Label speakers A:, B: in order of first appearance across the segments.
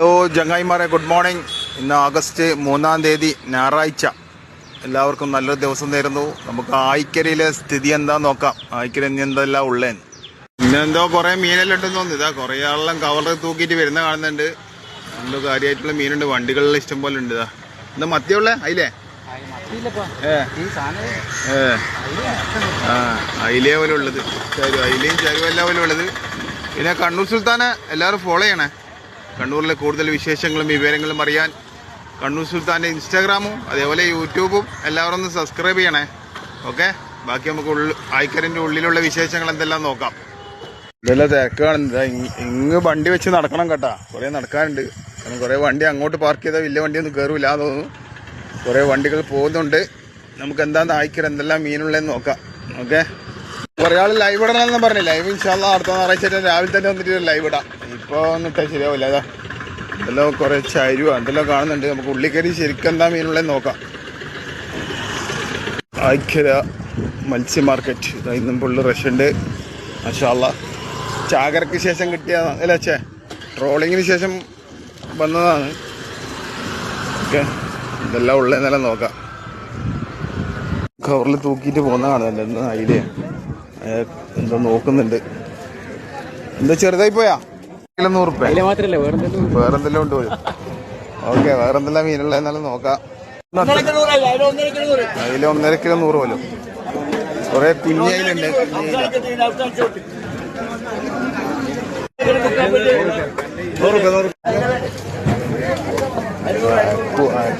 A: Hello ജങ്ങായിമാരെ good morning ഇന്ന് August മൂന്നാം തീയതി ഞായറാഴ്ച. എല്ലാവർക്കും നല്ലൊരു ദിവസം നേരുന്നു. നമുക്ക് ആയിക്കരയിലെ സ്ഥിതി എന്താ നോക്കാം. ആയിക്കര ഇനി എന്തെല്ലാം ഉള്ളേന്ന്. ഇന്നെന്തോ കുറേ മീനെല്ലാം ഉണ്ടെന്ന് തോന്നുന്നു. ഇതാ കുറെ ആളെല്ലാം കവറിൽ തൂക്കിയിട്ട് വരുന്ന കാണുന്നുണ്ട്. എന്തോ കാര്യമായിട്ടുള്ള മീനുണ്ട്. വണ്ടികളിൽ ഇഷ്ടം പോലെ ഉണ്ട് ഇതാ. എന്താ മത്തിയുള്ളേ അതിലേ അയിലേ? പോലെ ഉള്ളത്. അയിലയും ചരുവല്ല പോലെ ഉള്ളത്. പിന്നെ കണ്ണൂർ സുൽത്താനെ എല്ലാവരും ഫോളോ ചെയ്യണേ. കണ്ണൂരിലെ കൂടുതൽ വിശേഷങ്ങളും വിവരങ്ങളും അറിയാൻ കണ്ണൂർ സുൽത്താന്റെ ഇൻസ്റ്റാഗ്രാമും അതേപോലെ യൂട്യൂബും എല്ലാവരും ഒന്ന് സബ്സ്ക്രൈബ് ചെയ്യണേ. ഓക്കെ? ബാക്കി നമുക്ക് ഉള്ളിൽ ആയിക്കരന്റെ ഉള്ളിലുള്ള വിശേഷങ്ങൾ എന്തെല്ലാം നോക്കാം. ഇതെല്ലാം തിരക്കാണ്. ഇങ്ങ് വണ്ടി വെച്ച് നടക്കണം കേട്ടാ. കുറേ നടക്കാനുണ്ട്. കാരണം കുറേ വണ്ടി അങ്ങോട്ട് പാർക്ക് ചെയ്താൽ വലിയ വണ്ടിയൊന്നും കയറൂല തോന്നുന്നു. കുറേ വണ്ടികൾ പോകുന്നുണ്ട്. നമുക്ക് എന്താന്ന് ആയിക്കര എന്തെല്ലാം മീനുള്ളതെന്ന് നോക്കാം. ഓക്കെ? കുറേ ലൈവ് ഇടണമെന്ന് പറഞ്ഞു ലൈവ് ഇൻഷാല്ല അടുത്ത ഞായറാഴ്ച രാവിലെ തന്നെ വന്നിട്ട് ലൈവ് ഇടാം. ഇപ്പോൾ ഒന്നും ഇട്ടാൽ ശരിയാവില്ല അതാ. എന്തെല്ലാം കുറേ ചരുവ എന്തെല്ലാം കാണുന്നുണ്ട്. നമുക്ക് ഉള്ളിക്കറി കയറി ശരിക്കും എന്താ മീനുള്ള നോക്കാം. ഐക്യര മത്സ്യ മാർക്കറ്റ് ഇതാ ഇന്നും പുള്ളി റഷ് ഉണ്ട്. മഷാല്ല ചാകരക്ക് ശേഷം കിട്ടിയ അല്ല അച്ഛേ ട്രോളിങ്ങിന് ശേഷം വന്നതാണ്. ഓക്കെ ഇതെല്ലാം ഉള്ളതെന്നെല്ലാം നോക്കാം. കവറിൽ തൂക്കിയിട്ട് പോകുന്നതാണ് എന്റെ ഐഡിയ എന്തോ നോക്കുന്നുണ്ട്. എന്താ ചെറുതായി പോയാ? കിലോ നൂറ് റുപ്യ.
B: അതിലെ
A: വേറെന്തെല്ലാം ഉണ്ട്. പോലും. ഓക്കെ വേറെന്തെല്ലാം മീനുള്ള എന്നാലും നോക്കാം. അതിൽ ഒന്നര കിലോ നൂറ് പോലും. കുറെ കുഞ്ഞയിലുണ്ട്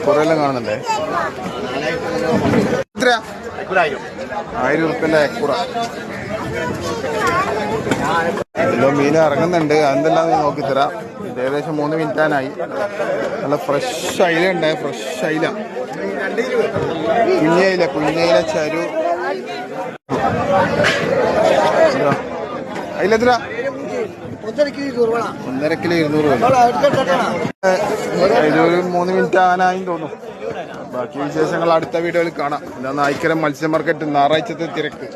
A: കുറെ എല്ലാം കാണുന്നുണ്ടേ? ആയിരം എല്ലോ മീൻ ഇറങ്ങുന്നുണ്ട്. അതെന്തെല്ലാം നീ നോക്കി തരാം. ഇത് ഏകദേശം മൂന്ന് മിനിറ്റാനായി. നല്ല ഫ്രഷ് അയില ഉണ്ട്. ഫ്രഷ് അയില. കുഞ്ഞയില കുഞ്ഞയില ചരു. എത്ര ഒന്നര കിലോ ഇരുന്നൂറ് രൂപ. ഇതൊരു മൂന്ന് മിനിറ്റ് ആനായി തോന്നും ബാക്കി വിശേഷങ്ങൾ അടുത്ത വീഡിയോയിൽ കാണാം. എന്താ ആയിക്കരം മത്സ്യ മാർക്കറ്റ് ഞായറാഴ്ചത്തെ തിരക്ക്.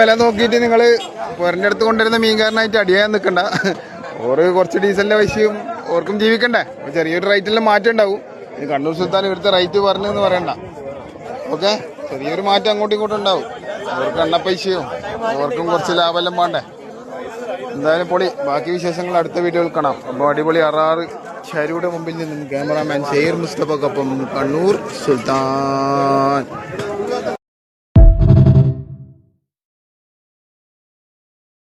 A: വില നോക്കിയിട്ട് നിങ്ങൾ പുരന്റെ അടുത്ത് കൊണ്ടുവരുന്ന മീൻകാരനായിട്ട് അടിയാൻ നിൽക്കണ്ട. ഓറ് കുറച്ച് ഡീസലിന്റെ പൈസയും ഓർക്കും ജീവിക്കണ്ടേ? ചെറിയൊരു റേറ്റിലും മാറ്റം ഉണ്ടാവും. കണ്ണൂർ സുൽത്താൻ ഇവിടുത്തെ റേറ്റ് പറഞ്ഞെന്ന് പറയണ്ട. ഓക്കെ? ചെറിയൊരു മാറ്റം അങ്ങോട്ടും ഇങ്ങോട്ടും ഉണ്ടാവും. അവർക്ക് എണ്ണ പൈസയും ഓർക്കും കുറച്ച് ലാഭമെല്ലാം വേണ്ടേ? എന്തായാലും പൊളി. ബാക്കി വിശേഷങ്ങൾ അടുത്ത വീഡിയോയിൽ കാണാം. അപ്പോൾ അടിപൊളി അറാറ് ഷരിയുടെ മുമ്പിൽ നിന്നും ക്യാമറാമാൻ ഷെയർ മുസ്തഫക്കൊപ്പം കണ്ണൂർ സുൽത്താൻ.